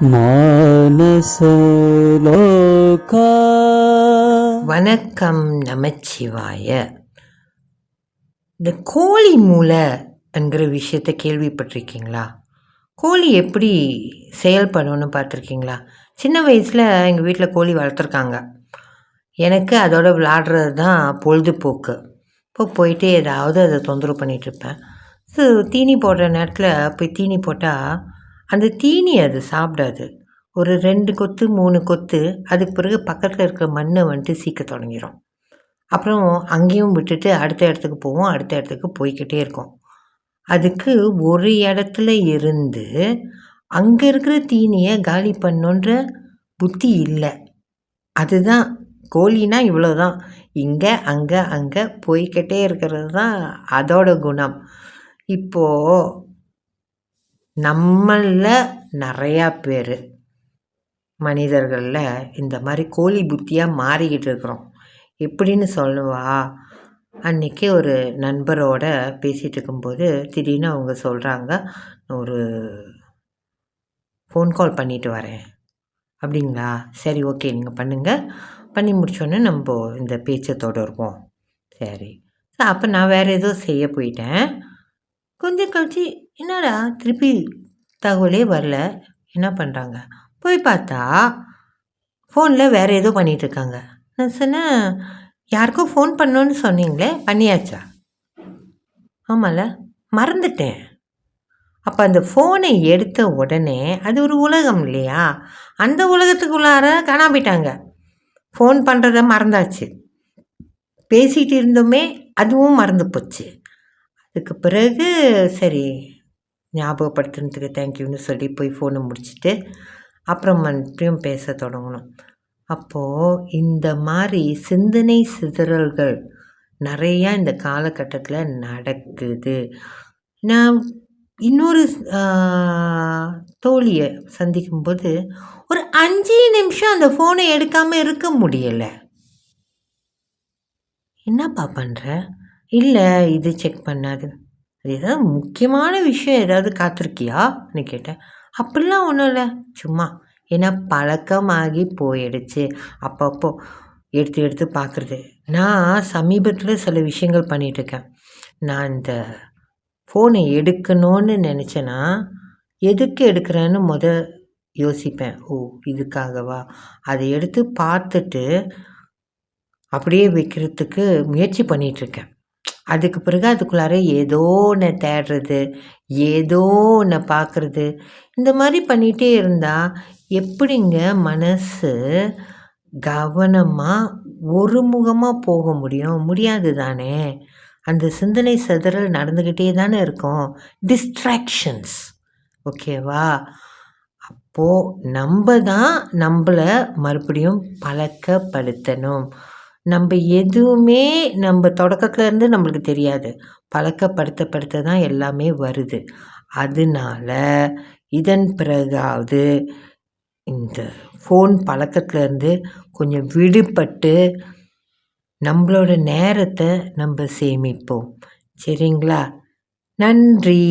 மானசலோகா வணக்கம் நமச்சிவாய. இந்த கோழி மூளை என்கிற விஷயத்தை கேள்விப்பட்டிருக்கீங்களா? கோழி எப்படி செயல்படணும்னு பார்த்துருக்கீங்களா? சின்ன வயசில் எங்கள் வீட்டில் கோழி வளர்த்துருக்காங்க. எனக்கு அதோட விளாடுறது தான் பொழுதுபோக்கு. இப்போ போயிட்டு ஏதாவது அதை தொந்தரவு பண்ணிகிட்ருப்பேன் ஸோ தீனி போடுற நேரத்தில் போய் தீனி போட்டால் அந்த தீனி அது சாப்பிடாது. ஒரு ரெண்டு கொத்து மூணு கொத்து அதுக்கு பிறகு பக்கத்தில் இருக்கிற மண்ணை வந்துட்டு சீக்க தொடங்கிடும் அப்புறம் அங்கேயும் விட்டுட்டு அடுத்த இடத்துக்கு போவோம் அடுத்த இடத்துக்கு போய்க்கிட்டே இருக்கோம். அதுக்கு ஒரு இடத்துல இருந்து அங்கே இருக்கிற தீனியை காலி பண்ணுன்ற புத்தி இல்லை. அதுதான் கோழினா இவ்வளோதான் இங்கே அங்கே அங்கே போய்கிட்டே இருக்கிறது தான் அதோட குணம். இப்போது நம்மளில் நிறையா பேர் மனிதர்களில் இந்த மாதிரி கோழி புத்தியாக மாறிக்கிட்டு இருக்கிறோம். எப்படின்னு சொல்லுவா? அன்றைக்கி ஒரு நண்பரோட பேசிகிட்டு இருக்கும்போது திடீர்னு அவங்க சொல்கிறாங்க ஒரு ஃபோன் கால் பண்ணிட்டு வரேன். அப்படிங்களா? சரி ஓகே நீங்கள் பண்ணுங்கள் பண்ணி முடிச்சோன்னே நம்ம இந்த பேச்சை தொடர்வோம். சரி. அப்போ நான் வேறு ஏதோ செய்ய போயிட்டேன். கொஞ்சம் கழிச்சு என்னடா திருப்பி தகவலே வரல? என்ன பண்ணுறாங்க போய் பார்த்தா ஃபோனில் வேறு ஏதோ பண்ணிகிட்ருக்காங்க நான் சொன்னேன் யாருக்கோ ஃபோன் பண்ணோன்னு சொன்னீங்களே பண்ணியாச்சா? ஆமாம்ல மறந்துட்டேன். அப்போ அந்த ஃபோனை எடுத்த உடனே அது ஒரு உலகம் இல்லையா? அந்த உலகத்துக்குள்ளார காணா போயிட்டாங்க. ஃபோன் பண்ணுறத மறந்தாச்சு. பேசிகிட்டு இருந்தோமே அதுவும் மறந்து போச்சு. அதுக்கு பிறகு சரி ஞாபகப்படுத்துனதுக்கு தேங்க்யூன்னு சொல்லி போய் ஃபோனை முடிச்சுட்டு அப்புறம் மறுபடியும் பேச தொடங்கணும். அப்போது இந்த மாதிரி சிந்தனை சிதறல்கள் நிறையா இந்த காலகட்டத்தில் நடக்குது. நான் இன்னொரு தோழியை சந்திக்கும்போது ஒரு அஞ்சு நிமிஷம் அந்த ஃபோனை எடுக்காமல் இருக்க முடியலை. என்னப்பா பண்ணுற இல்லை இது செக் பண்ணாது. அது ஏதாவது முக்கியமான விஷயம் ஏதாவது காத்திருக்கியான்னு கேட்டேன். அப்படிலாம் ஒன்றும் இல்லை. சும்மா ஏன்னா பழக்கமாகி போயிடுச்சு. அப்பப்போ எடுத்து எடுத்து பார்க்குறது நான் சமீபத்தில் சில விஷயங்கள் பண்ணிகிட்ருக்கேன் நான் இந்த ஃபோனை எடுக்கணும்னு நினச்சேன்னா எதுக்கு எடுக்கிறேன்னு முத யோசிப்பேன். ஓ இதுக்காகவா? அதை எடுத்து பார்த்துட்டு அப்படியே வைக்கிறதுக்கு முயற்சி பண்ணிகிட்ருக்கேன் அதுக்கு பிறகு அதுக்குள்ளார ஏதோ ஒன்று தேடுறது ஏதோ ஒன்று பார்க்குறது இந்த மாதிரி பண்ணிகிட்டே இருந்தால் எப்படிங்க மனசு கவனமாக ஒருமுகமாக போக முடியும்? முடியாது தானே. அந்த சிந்தனை சிதறல் நடந்துக்கிட்டே தானே இருக்கும். டிஸ்ட்ராக்ஷன்ஸ் ஓகேவா? அப்போது நம்ம தான் நம்மளை மறுபடியும் பழக்கப்படுத்தணும். நம்ம எதுவுமே நம்ம தொடக்கத்துலேருந்து நம்மளுக்கு தெரியாது. பழக்கப்படுத்தப்படுத்த தான் எல்லாமே வருது. அதனால இதன் பிறகாவது இந்த ஃபோன் பழக்கத்துலேருந்து கொஞ்சம் விடுபட்டு நம்மளோட நேரத்தை நம்ம சேமிப்போம். சரிங்களா? நன்றி.